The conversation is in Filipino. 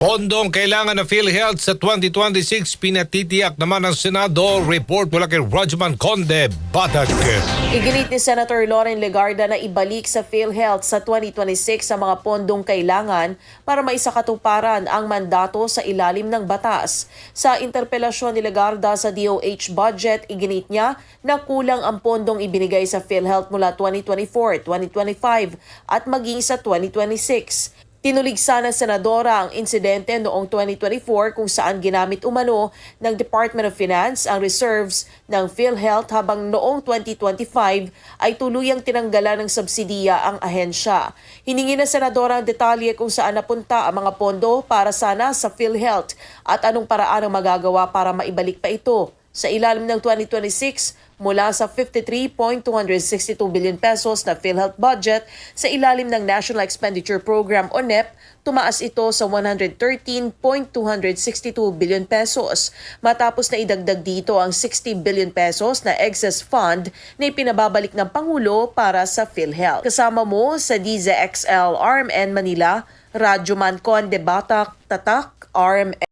Pondong kailangan ng PhilHealth sa 2026 pinatitiyak naman ng Senado. Report mula kay Rajman Conde, Batak. Iginit ni Senator Lauren Legarda na ibalik sa PhilHealth sa 2026 ang mga pondong kailangan para maisakatuparan ang mandato sa ilalim ng batas. Sa interpelasyon ni Legarda sa DOH budget, iginit niya na kulang ang pondong ibinigay sa PhilHealth mula 2024, 2025 at maging sa 2026. Tinuligsa ng senadora ang insidente noong 2024 kung saan ginamit umano ng Department of Finance ang reserves ng PhilHealth habang noong 2025 ay tuluyang tinanggalan ng subsidiya ang ahensya. Hiningi ng senadora ang detalye kung saan napunta ang mga pondo para sana sa PhilHealth at anong paraan ang magagawa para maibalik pa ito. Sa ilalim ng 2026, mula sa 53.262 billion pesos na PhilHealth budget sa ilalim ng National Expenditure Program o NEP, tumaas ito sa 113.262 billion pesos. Matapos na idagdag dito ang 60 billion pesos na excess fund na ipinababalik ng Pangulo para sa PhilHealth. Kasama mo sa DZXL RMN Manila, Radyo Man Conde Batak, Tatak, RMN.